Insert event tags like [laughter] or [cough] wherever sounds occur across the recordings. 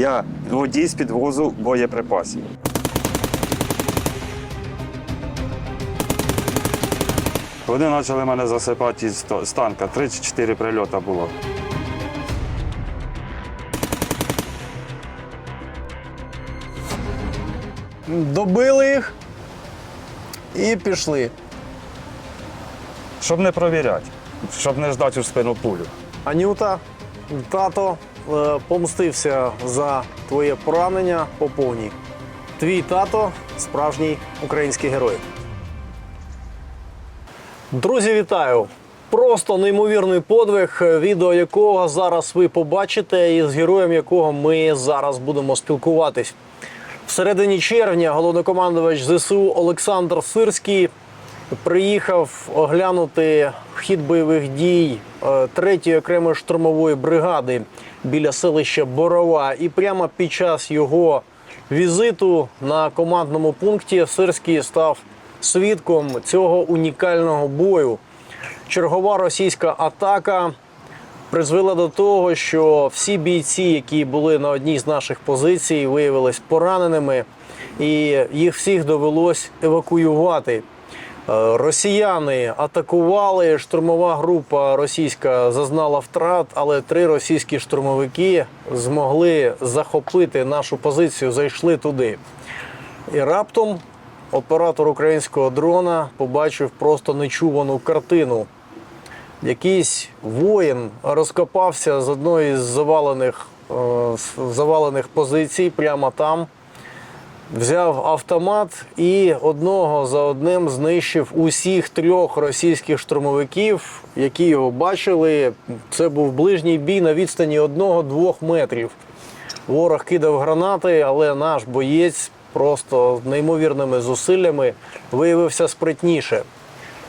Я водій з підвозу боєприпасів. Вони почали мене засипати з танка. Три чи чотири прильоти було. Добили їх і пішли. Щоб не провіряти, щоб не ждати у спину пулю. Анюта, тато помстився за твоє поранення по повній. Твій тато справжній український герой. Друзі, вітаю! Просто неймовірний подвиг, е, відео якого зараз ви побачите, і з героєм якого ми зараз будемо спілкуватись. В середині червня головнокомандувач ЗСУ Олександр Сирський приїхав оглянути хід бойових дій е, 3-ї окремої штурмової бригади біля селища Борова. І прямо під час його візиту на командному пункті Сирський став свідком цього унікального бою. Чергова російська атака призвела до того, що всі бійці, які були на одній з наших позицій, виявились пораненими, і їх всіх довелось евакуювати. Е, Росіяни атакували. Штурмова група російська зазнала втрат, але три російські штурмовики змогли захопити нашу позицію, зайшли туди. І раптом оператор українського дрона побачив просто нечувану картину. Якийсь воїн розкопався з одної з завалених, е, завалених позицій прямо там, взяв автомат і одного за одним знищив усіх трьох російських штурмовиків, які його бачили. Це був ближній бій на відстані одного-двох метрів. Ворог кидав гранати, але наш боєць просто неймовірними зусиллями виявився спритніше.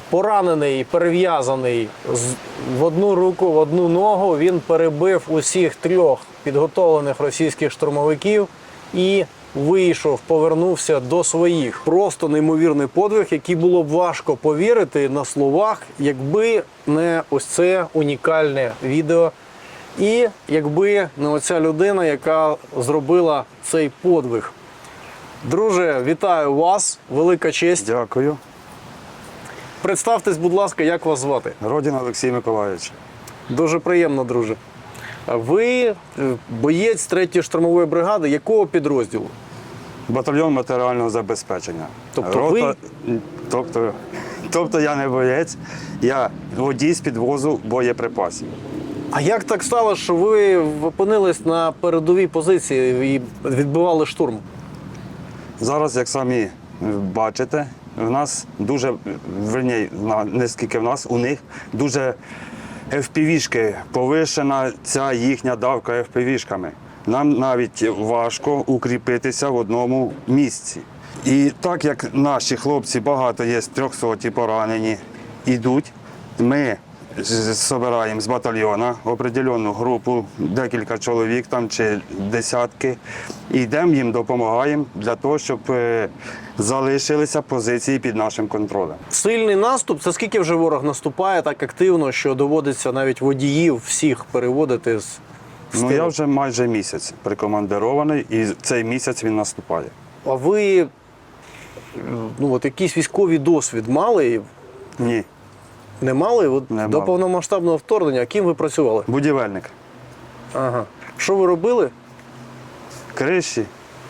Поранений, перев'язаний з- в одну руку, в одну ногу, він перебив усіх трьох підготовлених російських штурмовиків і вийшов, повернувся до своїх. Просто неймовірний подвиг, який було б важко повірити на словах, якби не ось це унікальне відео. І якби не оця людина, яка зробила цей подвиг. Друже, вітаю вас! Велика честь. Дякую. Представтесь, будь ласка, як вас звати? Родін Олексій Миколаївич. Дуже приємно, друже. Ви е, боєць 3-ї штурмової бригади якого підрозділу? Батальйон матеріального забезпечення. Тобто ви- тобто, тобто я не боєць, я водій з підвозу боєприпасів. А як так стало, що ви опинились на передовій позиції і відбивали штурм? Зараз, як самі бачите, в нас дуже, верні, не скільки в нас, у них дуже FPV-шки, повишена ця їхня давка FPV-шками. Нам навіть важко укріпитися в одному місці. І так як наші хлопці багато є, трьохсоті поранені, йдуть, ми збираємо з батальйона определену групу, декілька чоловік там чи десятки, йдемо їм допомагаємо для того, щоб е, залишилися позиції під нашим контролем. Сильний наступ це скільки вже ворог наступає так активно, що доводиться навіть водіїв всіх переводити з з Ну я вже майже місяць прикомандирований, і цей місяць він наступає. А ви ну, от якийсь військовий досвід мали? Ні, Не мали? От Не до мав. повномасштабного вторгнення, ким ви працювали? будівельник. Ага. Що ви робили? Криші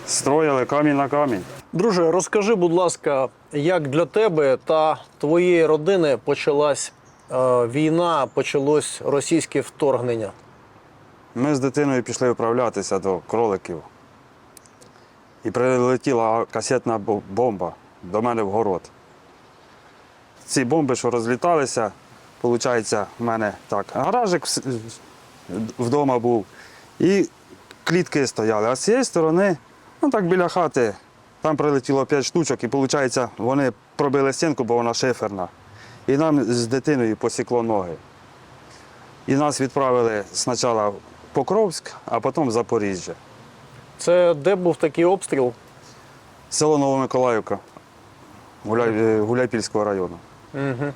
строїли камінь на камінь. Друже, розкажи, будь ласка, як для тебе та твоєї родини почалась е, війна, почалось російське вторгнення? Ми з дитиною пішли вправлятися до кроликів. І прилетіла касетна бомба до мене в город. Ці бомби, що розліталися, виходить, в мене так, гаражик вдома був. І клітки стояли. А з цієї сторони, ну так біля хати, там прилетіло 5 штучок, і виходить, вони пробили стінку, бо вона шиферна. І нам з дитиною посікло ноги. І нас відправили спочатку Покровськ, а потім Запоріжжя. Це де був такий обстріл? Село Новомиколаївка Гуляй, е, Гуляйпільського району. Угу.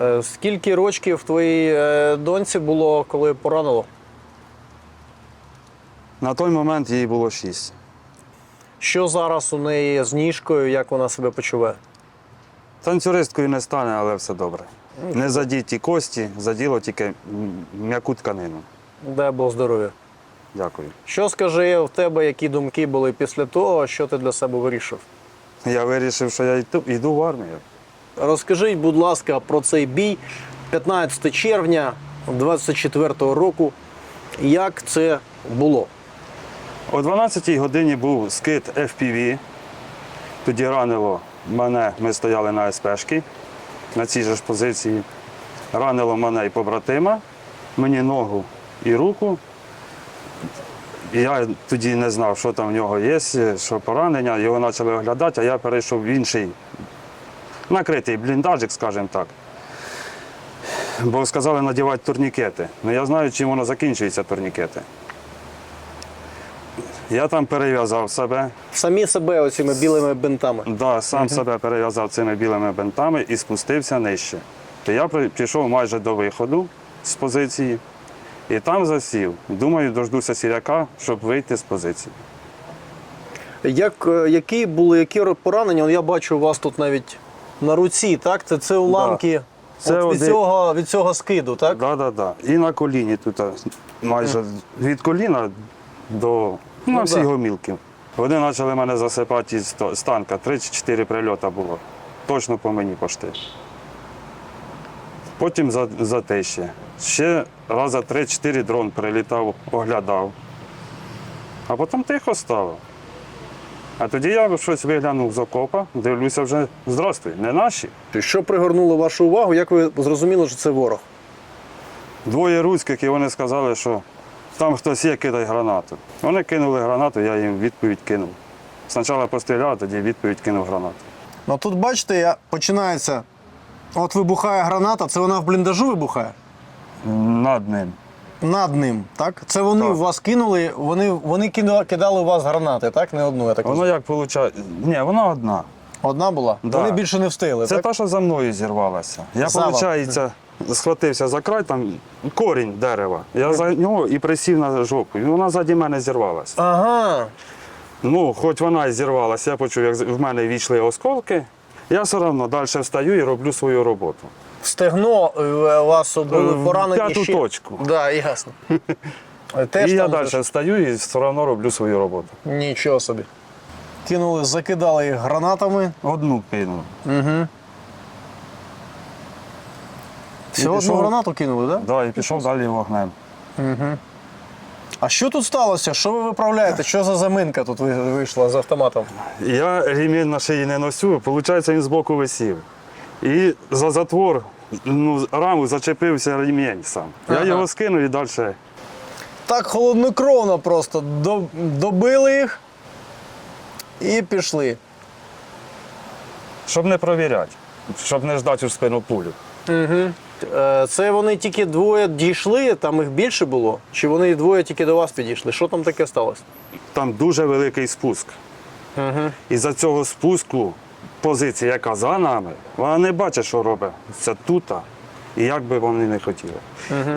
Е, скільки рочків твоїй е, доньці було, коли поранило? На той момент їй було 6. Що зараз у неї з ніжкою, як вона себе почуває? Танцюристкою не стане, але все добре. Не задіті кості, заділо тільки м'яку тканину. Дай Бог здоров'я. Дякую. Що скажи в тебе, які думки були після того, що ти для себе вирішив? Я вирішив, що я йду, йду в армію. Розкажіть, будь ласка, про цей бій 15 червня 24-го року. Як це було? О 12-й годині був скид FPV. Тоді ранило мене, ми стояли на СПшки на цій же ж позиції. Ранило мене і побратима, мені ногу і руку. Я тоді не знав, що там в нього є, що поранення. Його почали оглядати, а я перейшов в інший накритий бліндажик, скажімо так. Бо сказали надівати турнікети. Ну я знаю, чим воно закінчується, турнікети. Я там перев'язав себе, Самі себе оціми білими бинтами. да, сам себе перев'язав цими білими бинтами і спустився нижче. То я при- пішов майже до виходу з позиції і там засів. Думаю, дождуся сіряка, щоб вийти з позиції. Як, е, які були які поранення? Я бачу у вас тут навіть на руці, так? Це, це уламки Це от від, один- цього, від цього скиду, так? Да, да, да. І на коліні тут майже від коліна до ну, на Ну, всі да. гомілки. Вони почали мене засипати з танка. Три чи чотири прильота було. Точно по мені пошти. Потім за, за те ще. Ще раза три-чотири дрон прилітав, оглядав. А потім тихо стало. А тоді я щось виглянув з окопа, дивлюся вже, здравствуй, не наші. Що пригорнуло вашу увагу? Як ви зрозуміли, що це ворог? Двоє руських, і вони сказали, що там хтось є, кидай гранату. Вони кинули гранату, я їм відповідь кинув. Спочатку постріляв, тоді відповідь кинув гранату. Ну тут бачите, я- починається. От вибухає граната, це вона в бліндажу вибухає? Над ним. Над ним, так? Це вони Так. вас кинули, вони, вони кидали, кидали у вас гранати, так? Не одну, я так Воно як виходить? Ні, вона одна. Одна була? Да. Вони більше не встигли, Це так? та, що за мною зірвалася. Я, виходить, схватився за край, там корінь дерева. Я за нього і присів на жопу. І вона ззаді мене зірвалася. Ага. Ну, хоч вона і зірвалася, я почув, як в мене війшли осколки. Я все одно далі встаю і роблю свою роботу. Стегно е, у вас були поранені п'яту ще. точку. Да, ясно. [laughs] Теж і я далі теж- встаю і все одно роблю свою роботу. Нічого собі. Кинули, закидали їх гранатами. Одну кинув. Всього одну пішов. гранату кинули, так? Да? Да, і пішов далі вогнем. А що тут сталося? Що ви виправляєте? Що за заминка тут вийшла з автоматом? Я ремінь на шиї не носю, виходить, він збоку висів. І за затвор ну, раму зачепився ремінь сам. Я Ага. його скинув і далі. Так холоднокровно просто до- добили їх і пішли. Щоб не провіряти, щоб не ждати у спину пулю. Е, Це вони тільки двоє дійшли, там їх більше було? Чи вони двоє тільки до вас підійшли? Що там таке сталося? Там дуже великий спуск. І за цього спуску позиція, яка за нами, вона не бачить, що робить це тут, і як би вони не хотіли.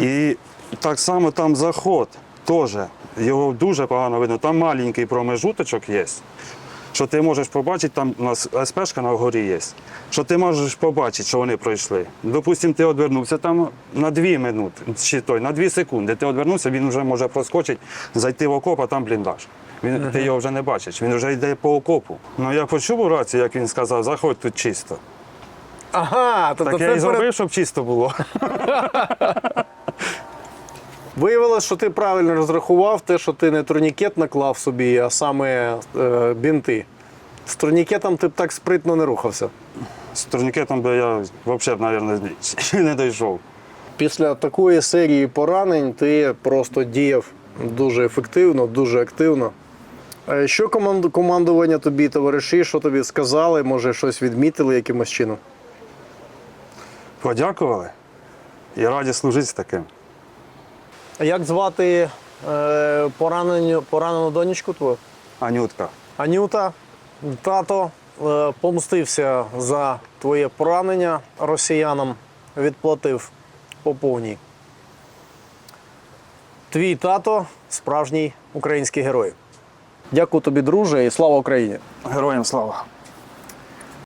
І так само там заход теж. Його дуже погано видно. Там маленький промежуточок є. Що ти можеш побачити, там у нас СПшка на горі є, що ти можеш побачити, що вони пройшли. Допустимо, ти відвернувся там на 2 минути, чи той, на 2 секунди. Ти відвернувся, він вже може проскочити, зайти в окоп, а там бліндаж. Він, Ти його вже не бачиш, він вже йде по окопу. Ну я почув у рації, як він сказав, заходь тут чисто. Ага, тобто Так я це і зробив, перед... щоб чисто було. [laughs] виявилось, що ти правильно розрахував те, що ти не турнікет наклав собі, а саме е, бінти. З турнікетом ти б так спритно не рухався. З турнікетом би я взагалі, мабуть, [laughs] не дійшов. Після такої серії поранень ти просто діяв дуже ефективно, дуже активно. Що командування тобі, товариші, що тобі сказали, може щось відмітили якимось чином? Подякували і раді служити таким. Як звати е, поранену, поранену донечку твою? Анютка. Анюта, тато е, помстився за твоє поранення росіянам, відплатив по повній. твій тато справжній український герой. Дякую тобі, друже, і слава Україні! Героям слава!